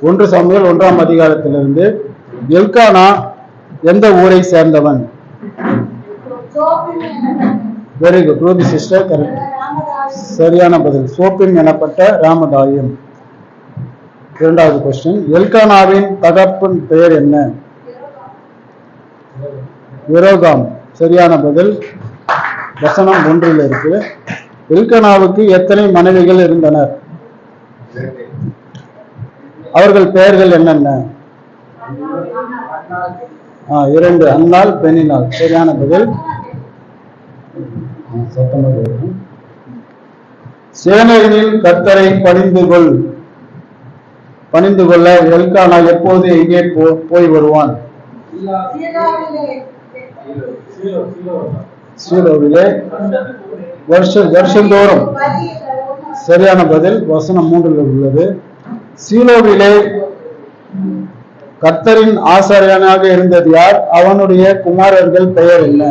ஒன்று சாமுவேல் ஒன்றாம் அதிகாரத்திலிருந்து எல்கானா எந்த ஊரை சேர்ந்தவன்? Very good Ruby sister correct சரியான பதில். சோப்பின் எனப்பட்ட ராமதாயம். இரண்டாவது கொஸ்டின் எல்கானாவின் தகப்பன் பெயர் என்ன? விரோகாம். சரியான பதில். வசனம் ஒன்றில் இருக்கு எல்கனாவுக்கு எத்தனை மனைவிகள் இருந்தனர்? அவர்கள் பெயர்கள் என்னென்ன? ஆ, இரண்டு. அன்னால் பெண்ணினால் சரியான பதில். ஆ, சேனைகளில் கர்த்தரை பணிந்து கொள். பணிந்து கொள்ள எல்கானா எப்போது எங்கே போ- போய் வருவான்? சீரோவிலே வருஷம் வருஷந்தோறும். சரியான பதில். வசனம் மூன்றில் உள்ளது. சீலோவிலே கர்த்தரின் ஆசாரியனாக இருந்தது யார்? அவனுடைய குமாரர்கள் பெயர் என்ன?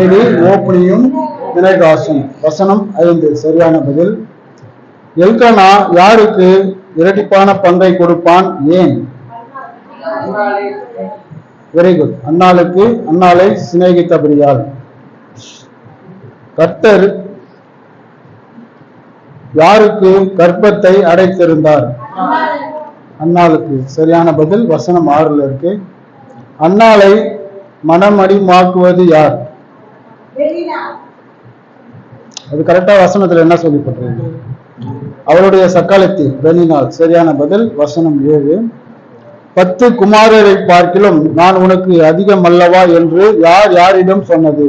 ஏலி ஓப்பனியும் வினகாசும் வசனம் ஐந்து. சரியான பதில். எல்கனா யாருக்கு இரட்டிப்பான பங்கை கொடுப்பான்? ஏன்? வெரி குட் அன்னாளுக்கு அன்னாலை சிநேகித்தபடியால். கர்த்தர் யாருக்கு கர்ப்பத்தை அடைத்திருந்தார்? அன்னாளுக்கு சரியான பதில் வசனம் ஆறுல இருக்கு. அன்னாளை மனமடிமாக்குவது யார்? அது கரெக்டா வசனத்துல என்ன சொல்லிப்பட்டிருக்கு? அவளுடைய சக்காலத்தி பெண்ணினால் சரியான பதில் வசனம் ஏழு. பத்து குமாரரை பார்க்கிலும் நான் உனக்கு அதிகம் அல்லவா என்று யார் யாரிடம் சொன்னது?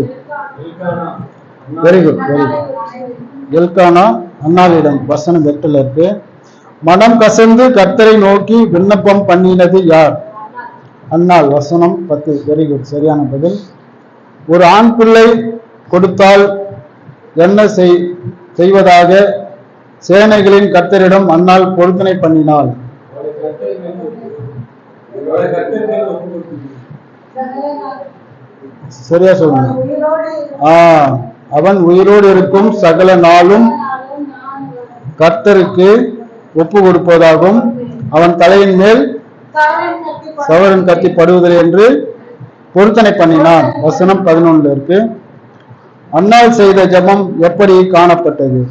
Very good very good Elkanah. அண்ணாவிடம் வசனம் எட்டுல இருக்கு மனம் கசந்து கர்த்தரை நோக்கி விண்ணப்பம் பண்ணினது யார்? அண்ணாள் வசனம் பத்து வெரி குட் சரியான பதில். ஒரு ஆண் பிள்ளை கொடுத்தால் என்ன செய் செய்வதாக சேனைகளின் கர்த்தரிடம் அன்னால் பொருத்தனை பண்ணினாள். சரியா சொல்லுங்க. ஆ அவன் உயிரோடு இருக்கும் சகல நாளும் கர்த்தருக்கு ஒப்பு கொடுப்பதாகவும் அவன் தலையின் மேல் சவரன் கத்தி படுவதில்லை என்று பொருத்தனை பண்ணினான். வசனம் பதினொன்னு இருக்கு. அண்ணால் செய்த ஜெபம் எப்படி காணப்பட்டது?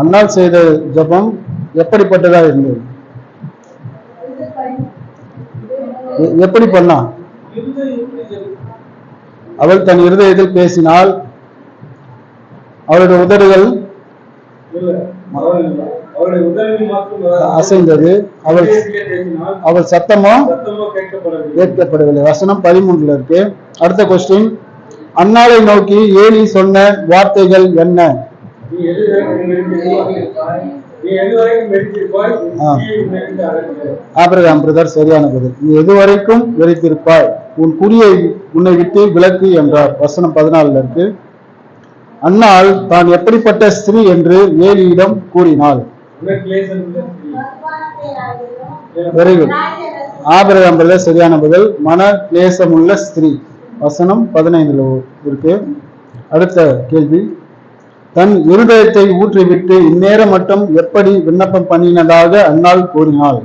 அண்ணால் செய்த ஜெபம் எப்படிப்பட்டதா இருந்தது எப்படி பண்ணா அவள் தன் இருதயத்தில் பேசினால் உதடுகள் அவருடைய மாற்றும் அசைந்தது. அவள் அவள் சத்தமோ கேட்கப்படவில்லை. கேட்கப்படவில்லை. வசனம் பதிமூன்றுல இருக்கு. அடுத்த கொஸ்டின் அன்னாளை நோக்கி ஏலி சொன்ன வார்த்தைகள் என்ன? ஆபிரகாம் பிரதர் சரியான பதில். நீ எதுவரைக்கும் வெறித்திருப்பாய் உன் குறியை உன்னை விட்டு விலக்கு என்றார். வசனம் பதினாலுல இருக்கு. அன்னாள் தான் எப்படிப்பட்ட ஸ்திரீ என்று ஏலியிடம் கூறினாள். உனக்கு வெரி குட் ஆபிரகாம் சரியான பதில். மன கிளேசமுள்ள ஸ்திரீ. வசனம் பதினைந்துல இருக்கு. அடுத்த கேள்வி. தன் இருதயத்தை ஊற்றிவிட்டு இந்நேரம் மட்டும் எப்படி விண்ணப்பம் பண்ணினதாக அன்னாள் கூறினாள்.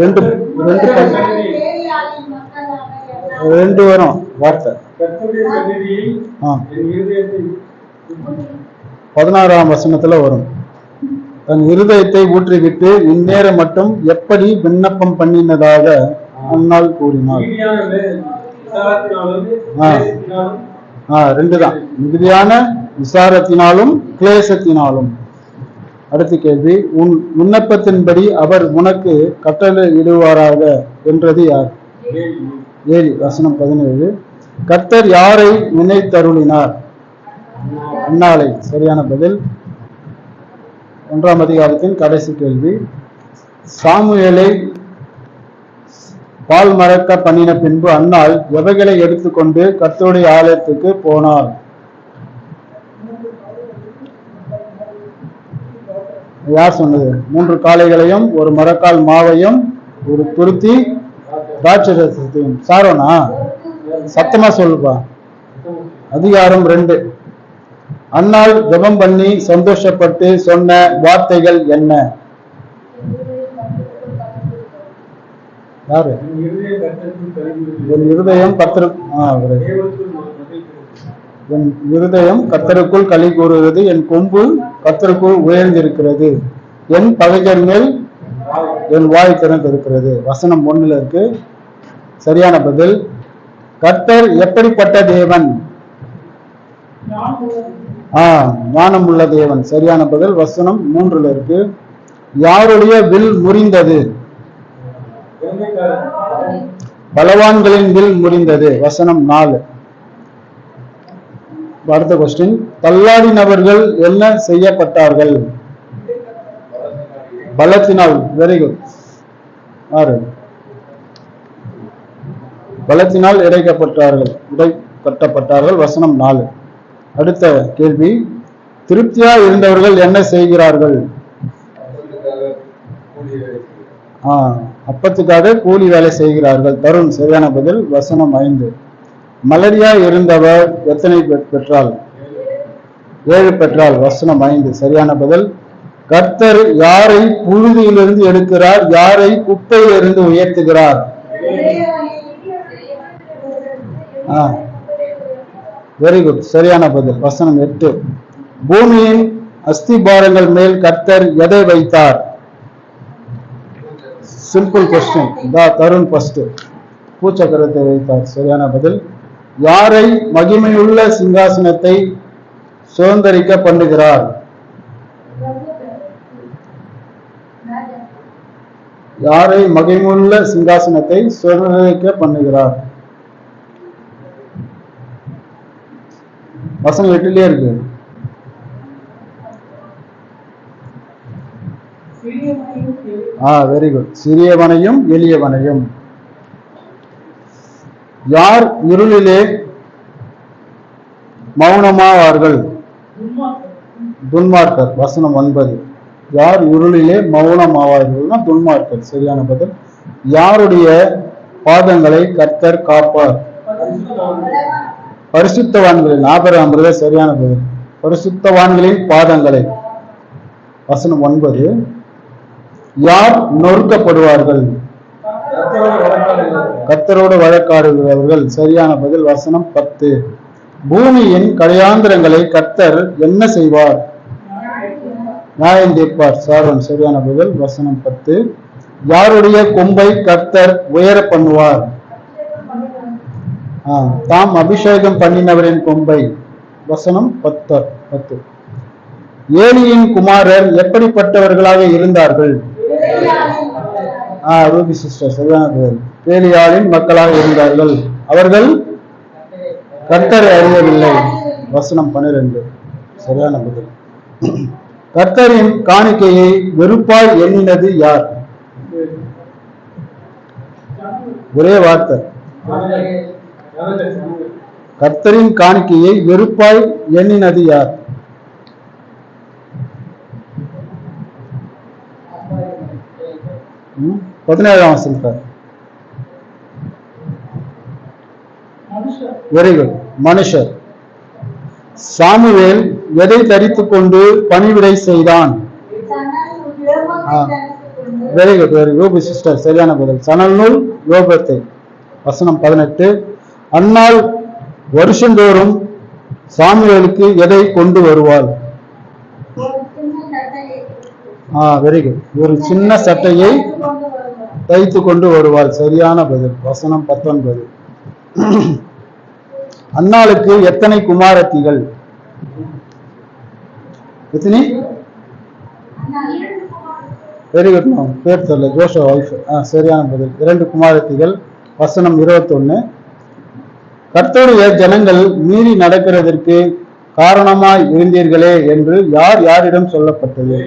ரெண்டு ரெண்டு ரெண்டு வரும் வார்த்தை. ஆ. பதினாறாம் வசனத்துல வரும். தன் இருதயத்தை ஊற்றிவிட்டு இந்நேரம் மட்டும் எப்படி விண்ணப்பம் பண்ணினதாக முன்னால் கூறினாள். ஆ. ஆ ரெண்டு தான். மிகுதியான விசாரத்தினாலும் கிளேசத்தினாலும். அடுத்த கேள்வி உன் விண்ணப்பத்தின்படி அவர் உனக்கு கட்டளை இடுவாராக என்றது யார்? ஏழு வசனம் பதினேழு. கர்த்தர் யாரை நினைத்தருளினார்? அன்னாளை சரியான பதில். ஒன்றாம் அதிகாரத்தின் கடைசி கேள்வி. சாமுவேலை பால் மறக்க பண்ணின பின்பு அன்னாள் எவைகளை எடுத்துக்கொண்டு கர்த்தருடைய ஆலயத்துக்கு போனாள் யார் சொன்னது? மூன்று காளைகளையும் ஒரு மரக்கால் மாவையும் ஒரு துருத்தி திராட்சை ரசத்தையும் சாரோனா? சத்தமா சொல்லுப்பா. அதிகாரம் ரெண்டு. அன்னால் ஜெபம் பண்ணி சந்தோஷப்பட்டு சொன்ன வார்த்தைகள் என்ன? யாரு? என் இருதயம் கத்தரு என் இருதயம் கத்தருக்குள் களி கூறுகிறது என் கொம்பு கத்தருக்குள் உயர்ந்திருக்கிறது. என் பகைஞர் மேல் என் வாய் திறந்திருக்கிறது. வசனம் ஒண்ணுல இருக்கு. சரியான பதில். கர்த்தர் எப்படிப்பட்ட தேவன்? ஆ ஞானம் உள்ள தேவன். சரியான பதில். வசனம் மூன்றுல இருக்கு. யாருடைய வில் முறிந்தது? பலவான்களின் வில் முறிந்தது. வசனம் நாலு. அடுத்த கொஸ்டின் தள்ளாடினவர்கள் என்ன செய்யப்பட்டார்கள்? பலத்தினால். வெரி குட் ஆறு. பலத்தினால் இடைக்கப்பட்டார்கள் இடை கட்டப்பட்டார்கள் வசனம் நாலு. அடுத்த கேள்வி திருப்தியா இருந்தவர்கள் என்ன செய்கிறார்கள்? ஆஹ் அப்பத்துக்காக கூலி வேலை செய்கிறார்கள். தருண் சரியான பதில் வசனம் ஐந்து. மலரியா இருந்தவர் எத்தனை பெற்- ஏழு பெற்றால் வசனம் ஐந்து. சரியான பதில் கர்த்தர் யாரை புழுதியிலிருந்து எடுக்கிறார்? யாரை குப்பையிலிருந்து உயர்த்துகிறார்? ஆ. வெரி குட் சரியான பதில். வசனம் எட்டு. பூமியின் அஸ்திபாரங்கள் மேல் கர்த்தர் எதை வைத்தார்? சிம்பிள் கொஸ்டின் தா தருண் ஃபர்ஸ்ட் பூச்சக்கரத்தை வைத்தார். சரியான பதில். யாரை மகிமையுள்ள சிங்காசனத்தை சுதந்திரிக்க பண்ணுகிறார்? யாரை மகிமையுள்ள சிங்காசனத்தை சுதந்திரிக்க பண்ணுகிறார்? வசனம் எட்டுலயே இருக்கு. ஆ வெரி குட் சிறியவனையும் எளியவனையும். யார் இருளிலே மௌனமாவார்கள்? துன்மார்க்கர். வசனம் ஒன்பது. யார் இருளிலே மௌனமாவார்கள்னா துன்மார்க்கர். சரியான பதில். யாருடைய பாதங்களை கர்த்தர் காப்பார்? பரிசுத்தவான்களின் ஆபராமிரத சரியான பதில் பரிசுத்தவான்களின் பாதங்களை. வசனம் ஒன்பது. யார் நொறுக்கப்படுவார்கள்? கத்தரோடு வழக்காடுகிறவர்கள். சரியான பதில் வசனம் பத்து. பூமியின் கடையாந்திரங்களை கர்த்தர் என்ன செய்வார்? நியாயம் தீர்ப்பார். சாரன் சரியான பதில் வசனம் பத்து. யாருடைய கொம்பை கர்த்தர் உயர பண்ணுவார்? தாம் அபிஷேகம் பண்ணினவரின் கொம்பை. வசனம் பத்து பத்து. ஏலியின் குமாரர் எப்படிப்பட்டவர்களாக இருந்தார்கள்? ஆஹ் ரூபி சிஸ்டர் சரியான பேலியாளின் மக்களாக இருந்தார்கள். அவர்கள் கர்த்தரை அறியவில்லை. வசனம் பன்னிரண்டு. சரியான பதில். கர்த்தரின் காணிக்கையை வெறுப்பாய் எண்ணினது யார்? ஒரே வார்த்தை. கர்த்தரின் காணிக்கையை வெறுப்பாய் எண்ணினது யார்? பதினேழாம் வசனத்தார் வெரி குட் மனுஷர். சாமுவேல் எதை தரித்துக் கொண்டு பணிவிடை செய்தான்? Very good very good sister சரியான பதில். சணல் நூல் யோபத்தை. வசனம் பதினெட்டு அன்னாள் வருஷந்தோறும் சாமுவேலுக்கு எதை கொண்டு வருவாள் ஆ வெரி குட் ஒரு சின்ன சட்டையை தைத்து கொண்டு வருவாள் சரியான பதில். வசனம் பத்தொன்பது. அன்னாளுக்கு எத்தனை குமாரத்திகள்? எத்தனை? வெரி குட் மேம் பேர் தெரியல ஜோஷோ ஒய்ஃப். சரியான பதில். இரண்டு குமாரத்திகள். வசனம் இருபத்தொன்னு. கர்த்தருடைய ஜனங்கள் மீறி நடக்கிறதற்கு காரணமாய் இருந்தீர்களே என்று யார் யாரிடம் சொல்லப்பட்டது?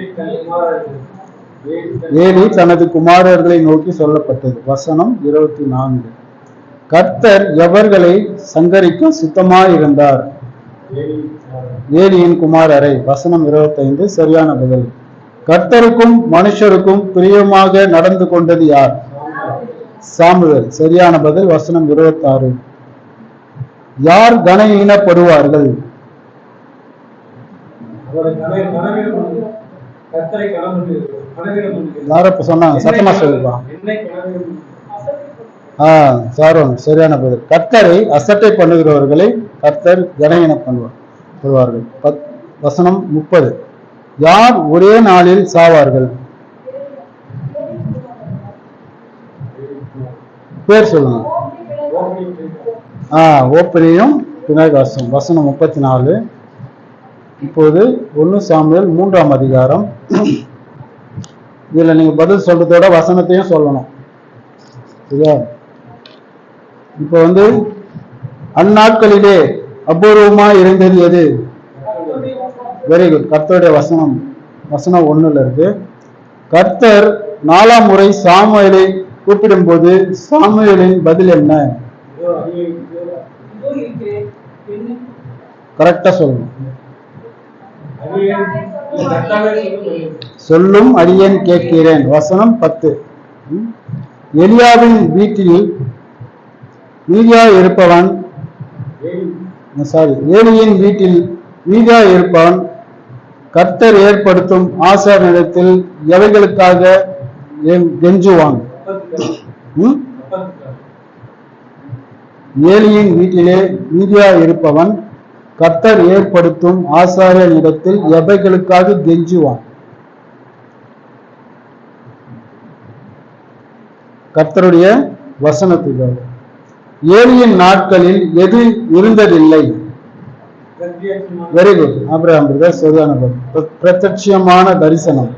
ஏலி தனது குமாரர்களை நோக்கி சொல்லப்பட்டது. வசனம் இருபத்தி நான்கு. கர்த்தர் எவர்களை சங்கரிக்க சுத்தமாயிருந்தார்? ஏலியின் குமாரரை. வசனம் இருபத்தைந்து சரியான பதில். கர்த்தருக்கும் மனுஷருக்கும் பிரியமாக நடந்து கொண்டது யார்? சாமுவேல். சரியான பதில் வசனம் இருபத்தாறு யார் கனஈனப்படுவார்கள் அவரை கனவை கனவிடம் வந்து கத்தரை கனம் பண்ணுகிறது கனவிடம் பண்ணுகிறது யார இப்ப சொன்னாங்க சத்தமா சொல்லுப்பா. ஆ சாரோன் சரியான பதில். கர்த்தரை அசட்டை பண்ணுகிறவர்களை கர்த்தர் கனஈன பண்ணுவார் சொல்வார்கள் பத் வசனம் முப்பது. யார் ஒரே நாளில் சாவார்கள்? பேர் சொல்லுங்க. ஆ ஓப்பனியும் வசனம் முப்பத்தி நாலு இப்போது ஒன்று சாமியல் மூன்றாம் அதிகாரம். இதில் நீங்க பதில் சொல்றதோட வசனத்தையும் சொல்லணும். சரியா? இப்போ வந்து அந்நாட்களிலே அபூர்வமா இருந்தது எது? வெரி குட் கர்த்தருடைய வசனம். வசனம் ஒண்ணுல இருக்கு. கர்த்தர் நாலாம் முறை சாமுவேலை கூப்பிடும்போது சாமுவேலின் பதில் என்ன? கரெக்டா சொல்லணும். சொல்லும் அடியேன் கேட்கிறேன். வசனம் பத்து. எலியாவின் வீட்டில் மீதியா இருப்பவன் சாரி ஏலியின் வீட்டில் மீதியா இருப்பவன் கர்த்தர் ஏற்படுத்தும் ஆசாரனிடத்தில் எவைகளுக்காக எம்- கெஞ்சுவான்? ம்? ஏலியின் வீட்டிலே மீதியா இருப்பவன் கர்த்தர் ஏற்படுத்தும் ஆசாரியனிடத்தில் எவைகளுக்காக கெஞ்சுவான். கர்த்தருடைய வசனத்துக்காக ஏலியின் நாட்களில் எது இருந்ததில்லை? வெரி குட் அப்புறம் பிரதர் சரியான பிரத்யட்சியமான தரிசனம்.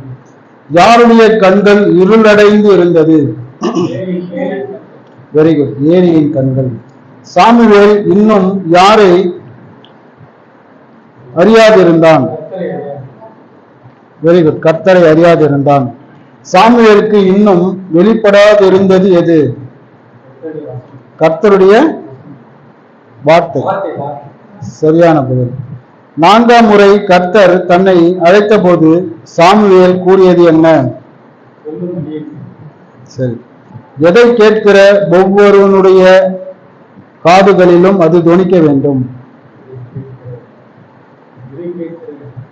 யாருடைய கண்கள் இருளடைந்து இருந்தது? வெரி குட் ஏலியின் கண்கள். சாமுவேல் இன்னும் யாரை அறியாதிருந்தான்? வெரி குட் கர்த்தரை அறியாதிருந்தான். சாமுவேலுக்கு இன்னும் வெளிப்படாதிருந்தது எது? கர்த்தருடைய வார்த்தை. சரியான பதில். நான்காம் முறை கர்த்தர் தன்னை அழைத்த போது சாமுவேல் கூறியது என்ன? சரி. எதை கேட்கிற ஒவ்வொருவனுடைய காதுகளிலும் அது துணிக்க வேண்டும்.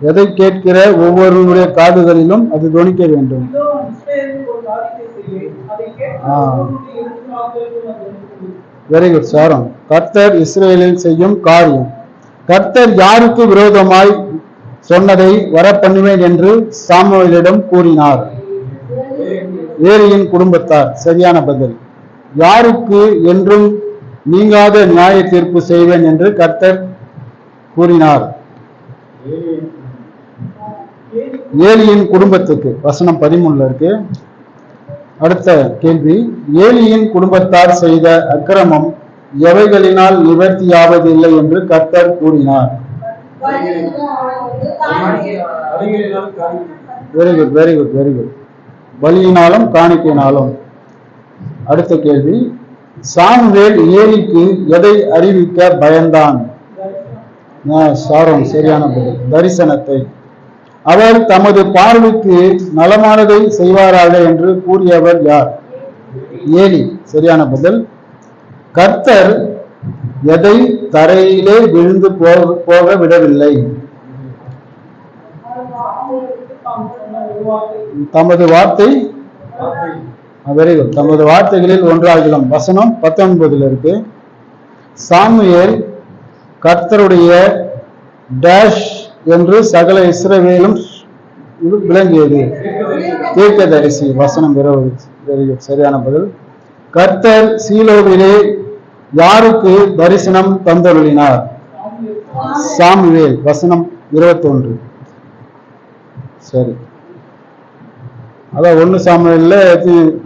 எதை கேட்கிற ஒவ்வொருவருடைய காதுகளிலும் அது துணிக்க வேண்டும். வெரி குட் சாரம். கர்த்தர் இஸ்ரேலில் செய்யும் காரியம். கர்த்தர் யாருக்கு விரோதமாய் சொன்னதை வரப்பண்ணுவேன் என்று சாமுவேலிடம் கூறினார். ஏரியின் குடும்பத்தார் சரியான பதில். யாருக்கு என்றும் நீங்காத நியாய தீர்ப்பு செய்வேன் என்று கர்த்தர் கூறினார். ஏலியின் குடும்பத்துக்கு வசனம் பதிமூணுல இருக்கு. அடுத்த கேள்வி ஏலியின் குடும்பத்தார் செய்த அக்கிரமம் எவைகளினால் நிவர்த்தியாவதில்லை என்று கர்த்தர் கூறினார். Very good very good very good பலியினாலும் காணிக்கையினாலும். அடுத்த கேள்வி சாமுவேல் ஏலிக்கு எதை அறிவிக்க பயந்தான்? சாரம் சரியான பதில். தரிசனத்தை. அவர் தமது பார்வைக்கு நலமானதை செய்வாராக என்று கூறியவர் யார்? ஏலி சரியான பதில். கர்த்தர் எதை தரையிலே விழுந்து போக விடவில்லை. தமது வார்த்தை? வெரி குட் தமது வார்த்தைகளில் ஒன்றாகிலும் வசனம் பத்தொன்பதுல இருக்கு. சாமுவேல் கர்த்தருடைய டேஷ் என்று சகல இஸ்ரவேலும் விளங்கியது. தீர்க்கதரிசி வசனம் இருபது. வெரி குட் சரியான பதில். கர்த்தர் சீலோவிலே யாருக்கு தரிசனம் தந்தருளினார்? சாமுவேல். வசனம் இருபத்தொன்று. சரி. அதான் ஒன்று சாமியில்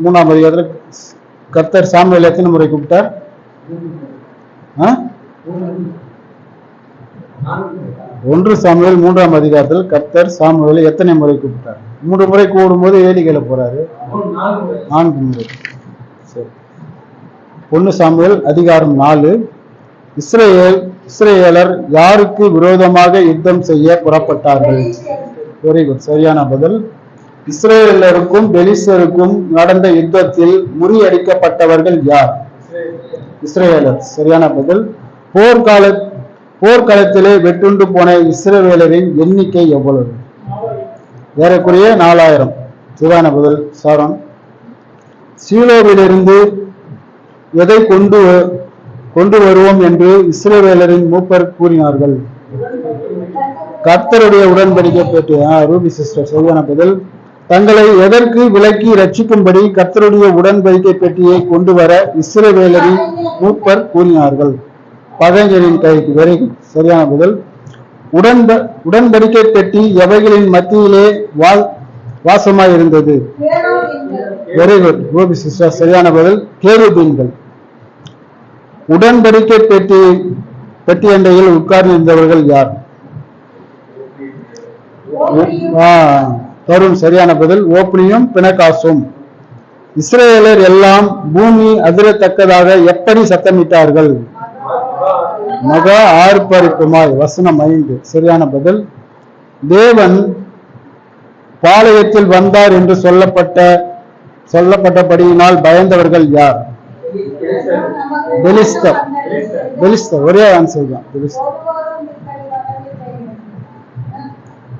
மூணாம் அதிகாரத்தில் கர்த்தர் சாமியில் எத்தனை முறை கூப்பிட்டார்? ஒன்று சாமுவேல் மூன்றாம் அதிகாரத்தில் கர்த்தர் சாமுவேலை எத்தனை முறை கூப்பிட்டார்? மூன்று முறை கூடும்போது ஏலிகளை போறாரு. நான்கு முறை. சரி. ஒன்று சாமுவேல் அதிகாரம் நாலு. இஸ்ரேல் இஸ்ரேலர் யாருக்கு விரோதமாக யுத்தம் செய்ய புறப்பட்டார்கள்? வெரி குட் சரியான பதில். இஸ்ரேலருக்கும் பெலிசருக்கும் நடந்த யுத்தத்தில் முறியடிக்கப்பட்டவர்கள் யார்? இஸ்ரேலர். சரியான பதில். போர்க்கால போர்க்களத்திலே வெட்டுண்டு போன இஸ்ரேலரின் எண்ணிக்கை எவ்வளவு? ஏறக்குறைய நாலாயிரம். சரியான பதில் சாரம் சீலோவிலிருந்து எதை கொண்டு வ- கொண்டு வருவோம் என்று இஸ்ரேலரின் மூப்பர் கூறினார்கள். கர்த்தருடைய உடன்படிக்கை பெற்று ரூபி சிஸ்டர் சரியான பதில். தங்களை எதற்கு விலக்கி ரட்சிக்கும்படி கர்த்தருடைய உடன்படிக்கை பெட்டியை கொண்டு வர இஸ்ரவேலரின் மூப்பர் கூறினார்கள். பகைஞரின் கைக்கு வெரி. சரியான பதில். உடன்ப உடன்படிக்கை பெட்டி எவைகளின் மத்தியிலே வா வாசமாய் இருந்தது வெரி குட் ரூபி சிஸ்டர் சரியான பதில். கேருபீன்கள். உடன்படிக்கை பெட்டி பெட்டி அண்டையில் உட்கார்ந்திருந்தவர்கள் யார்? தரும் சரியான பதில் ஓப்னியும் பிணக்காசும். இஸ்ரேலர் எல்லாம் பூமி அதிரத்தக்கதாக எப்படி சத்தமிட்டார்கள்? மகா ஆர்ப்பரிப்புமாய் வசனம் ஐந்து சரியான பதில். தேவன் பாளையத்தில் வந்தார் என்று சொல்லப்பட்ட சொல்லப்பட்டபடியினால் பயந்தவர்கள் யார்? பெலிஸ்தர். பெலிஸ்தர். ஒரே ஆன்சர் தான் பெலிஸ்தர்.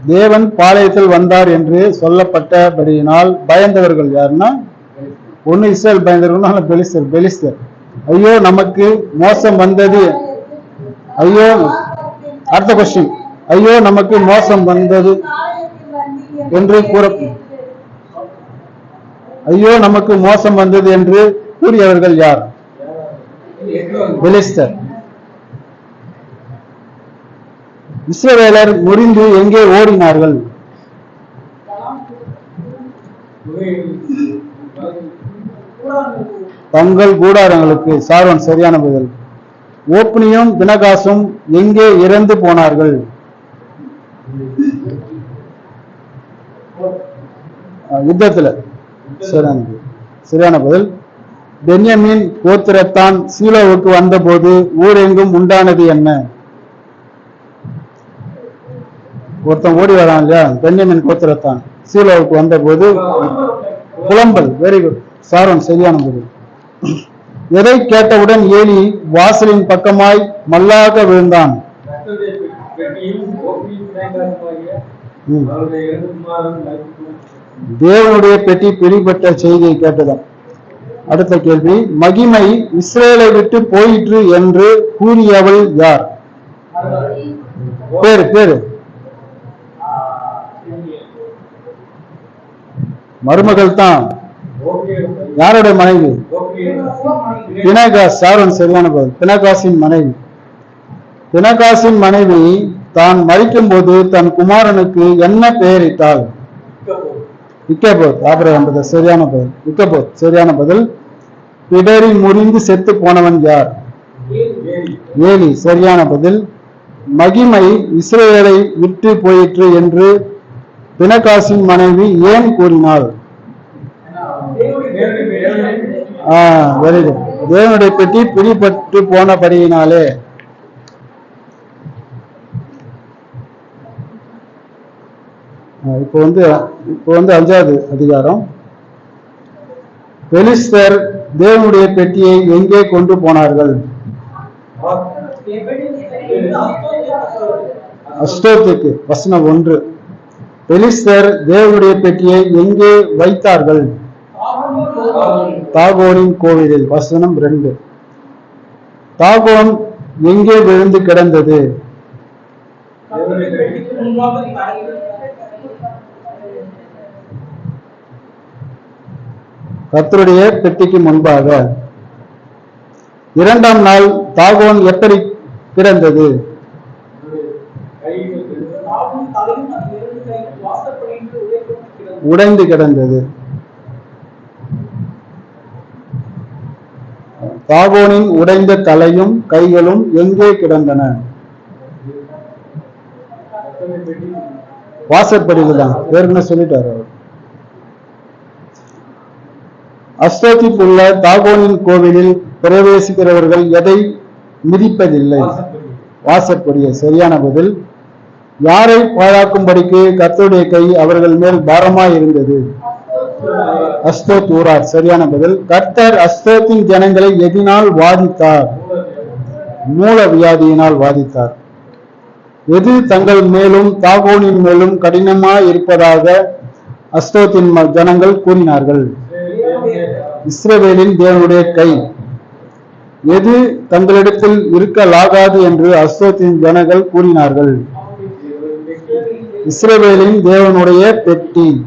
தேவன் பாளையத்தில் வந்தார் என்று சொல்லப்பட்டபடியினால் பயந்தவர்கள் யாருன்னா? ஒன்னு இஸ்ரேல் பயந்தவர்கள் பெலிஸ்தர். பெலிஸ்தர். ஐயோ நமக்கு மோசம் வந்தது. ஐயோ அடுத்த கொஸ்டின் ஐயோ நமக்கு மோசம் வந்தது என்று கூற ஐயோ நமக்கு மோசம் வந்தது என்று கூறியவர்கள் யார்? பெலிஸ்தர். இஸ்ரவேலர் முறிந்து எங்கே ஓடினார்கள்? தங்கள் கூடாரங்களுக்கு. சார்வன் சரியான பதில். ஓப்னியும் பினகாசும் எங்கே இறந்து போனார்கள்? யுத்தத்துல. சரியான சரியான பதில். பென்யமின் கோத்திரத்தான் சீலோவுக்கு வந்தபோது ஊரெங்கும் உண்டானது என்ன? ஒருத்தன் ஓடி வரான் இல்லையா? பென்யமின் கோத்திரத்தான். சீலோவுக்கு வந்தபோது புலம்பல். வெரி குட் சாரம் சரியான பதில். எதை கேட்டவுடன் ஏலி வாசலின் பக்கமாய் மல்லாக விழுந்தான். தேவனுடைய பெட்டி பிடிபட்ட செய்தியை கேட்டதான் அடுத்த கேள்வி மகிமை இஸ்ரேலை விட்டு போயிற்று என்று கூறியவள் யார்? பேரு பேரு. மருமகள் தான். யாருடைய மனைவி? ஓப்பியும் பினகாஸ். சாரன் சரியான பதில். பினகாசின் மனைவி. பினகாசின் மனைவி தான் மறிக்கும்போது தன் குமாரனுக்கு என்ன பெயரிட்டாள்? இக்கபோத். ஆபிரகாம் பதில் சரியான பதில். இக்கபோத். சரியான பதில். பிடரி முறிந்து செத்து போனவன் யார்? ஏலி. சரியான பதில். மகிமை இஸ்ரேலை விட்டு போயிற்று என்று பினகாசின் மனைவி ஏன் கூறினாள்? வெரி குட் தேவனுடைய பெட்டி பிடிபட்டு போனபடியினாலே. இப்போ வந்து இப்போ வந்து அஞ்சாவது அதிகாரம். பெலிஸ்தர் தேவனுடைய பெட்டியை எங்கே கொண்டு போனார்கள்? அஷ்டோத்துக்கு வசனம் ஒன்று. பெலிஸ்தர் தேவனுடைய பெட்டியை எங்கே வைத்தார்கள்? தாகோனின் கோவிலில். வசனம் ரெண்டு. தாகோன் எங்கே விழுந்து கிடந்தது? கத்தருடைய பெட்டிக்கு முன்பாக. இரண்டாம் நாள் தாகோன் எப்படி கிடந்தது? உடைந்து கிடந்தது. தாகோனின் உடைந்த தலையும் கைகளும் எங்கே கிடந்தன? வாசற்படியில் தான். ஏற்கனவே சொல்லிட்டாரு அவர்? அஸ்தோத்திப் உள்ள தாகோனின் கோவிலில் பிரவேசிக்கிறவர்கள் எதை மிதிப்பதில்லை? வாசற்படியை சரியான பதில். யாரை பாழாக்கும்படிக்கு கர்த்தருடைய கை அவர்கள் மேல் பாரமாய் இருந்தது? அஸ்தோத் ஊரார் சரியான பதில். கர்த்தர் அஸ்தோத்தின் ஜனங்களை எதினால் வாதித்தார். மூல வியாதியினால் வாதித்தார். எது தங்கள் மேலும் தாகோனின் மேலும் கடினமாய் இருப்பதாக அஸ்தோத்தின் ம- ஜனங்கள் கூறினார்கள். இஸ்ரவேலின் தேவனுடைய கை. எது தங்களிடத்தில் இருக்கலாகாது என்று அஸ்தோத்தின் ஜனங்கள் கூறினார்கள். இஸ்ரவேலின் தேவனுடைய பெட்டி.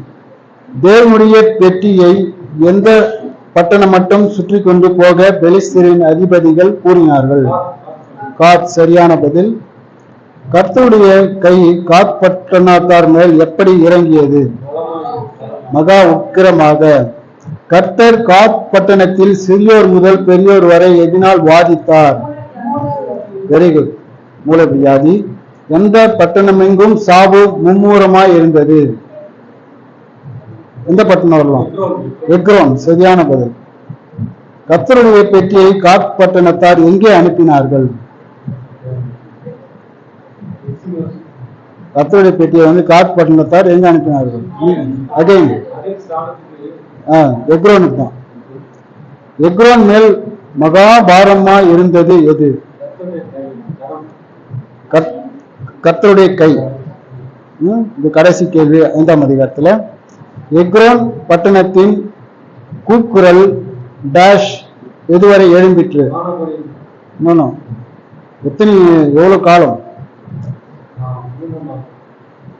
தேவனுடைய பெட்டியை எந்த பட்டணம் மட்டும் சுற்றி கொண்டு போக பெலிஸ்தரின் அதிபதிகள் கூறினார்கள். காத் சரியான பதில். கர்த்தருடைய கை காத் பட்டணத்தார் மேல் எப்படி இறங்கியது? மகா உக்கிரமாக. கர்த்தர் காத் பட்டணத்தில் சிறியோர் முதல் பெரியோர் வரை எதினால் வாதித்தார். Very good மூலவியாதி. எந்த பட்டணமெங்கும் சாவு மும்மூரமாய் இருந்தது? எந்த பட்டணம் வரலாம்? எக்ரோன். சரியான பதில். கத்தருடைய பெட்டியை காட் பட்டணத்தார் எங்கே அனுப்பினார்கள்? கத்தருடைய பெட்டியை வந்து காட் பட்டணத்தார் எங்க அனுப்பினார்கள்? அகைன் எக்ரோனுக்கு தான். எக்ரோன் மேல் மகாபாரமா இருந்தது எது? கத் கர்த்தருடைய கை. இது கடைசி கேள்வி ஐந்தாம் அதிகாரத்தில். எக்ரோன் பட்டணத்தின் கூக்குரல் டேஷ் எதுவரை எழும்பிற்று? எத்தனை எவ்வளவு காலம்?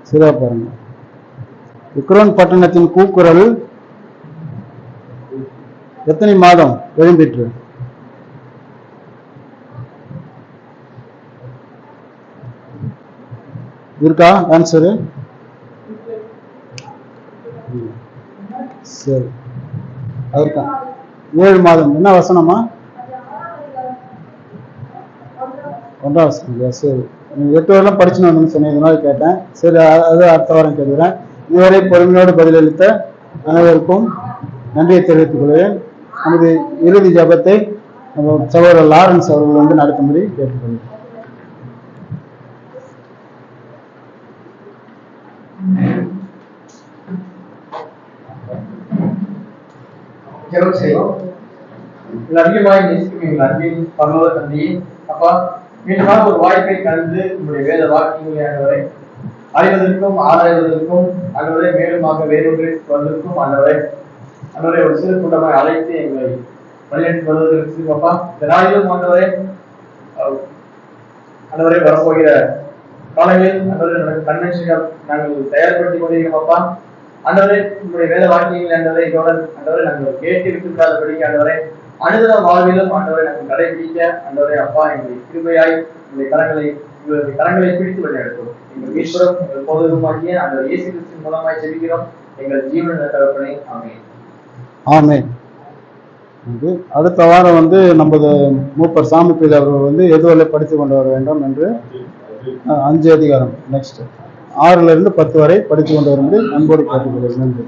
சரியா பாருங்க. விக்ரோன் பட்டணத்தின் கூக்குரல் எத்தனை மாதம்? எழும்பிற்று? இருக்கா? ஆன்சரு சரி. அதுக்கா ஏழு மாதம். என்ன வசனமா? ஒன்றாம் வசனம் சரி. நீங்கள் எட்டு வரலாம் படிச்சுன்னு வந்து சொன்னதுனால கேட்டேன். சரி அது அடுத்த வாரம் கேட்கிறேன் இதுவரை பொறுமையோடு பதிலளித்த அனைவருக்கும் நன்றியை தெரிவித்துக் கொள்கிறேன். நமது இறுதி ஜபத்தை சகோதரர் லாரன்ஸ் அவர்கள் வந்து நடத்தும்படி கேட்டுக்கொள்கிறேன். ஜெபம் செய்வோம் எங்கள் நேசிக்கிறீங்களா நேசிக்கும் அன்பின் பரலோக தந்தையே அப்பா மீண்டும் ஒரு வாய்ப்பை கலந்து உங்களுடைய வேத வாக்கியங்களை ஆண்டவரை அறிவதற்கும் ஆராய்வதற்கும் ஆண்டவரை மேலுமாக வேறொன்று வருவதற்கும் ஆண்டவரை ஆண்டவரை ஒரு சிறு கூட்டமாய் அழைத்து எங்களை வழிநடத்தி வருவதற்கு அப்பா இந்த நாளிலும் ஆண்டவரை ஆண்டவரை வரப்போகிற காலங்களில் ஆண்டவரை கன்வென்ஷன் நாங்கள் தயார்படுத்திக் கொண்டிருக்கிறோம் அப்பா ஆண்டவரே உங்களுடைய வேலை வாழ்க்கையில் ஆண்டவரை இதோட ஆண்டவரை நாங்கள் கேட்டு இருக்கின்றபடி ஆண்டவரை அனுதின வாழ்விலும் ஆண்டவரை நாங்கள் கடைபிடிக்க ஆண்டவரை அப்பா எங்களை கிருபையாய் உங்களுடைய கரங்களை உங்களுடைய கரங்களை பிடித்து வழிநடத்தும் எங்கள் ஈஸ்வரம் எங்கள் போதுமாகிய அந்த இயேசு கிறிஸ்தின் மூலமாய் செல்கிறோம் எங்கள் ஜீவன தகப்பனை ஆமென். ஆமே இது அடுத்த வாரம் வந்து நமது மூப்பர் சாமி பிள்ளை அவர்கள் வந்து எதுவரை படித்து கொண்டு வர வேண்டும் என்று அஞ்சு அதிகாரம் நெக்ஸ்ட் ஆறுல இருந்து பத்து வரை படித்து கொண்டு வரும்படி அன்போடு கேட்டுக்கொள்கிறேன் நன்றி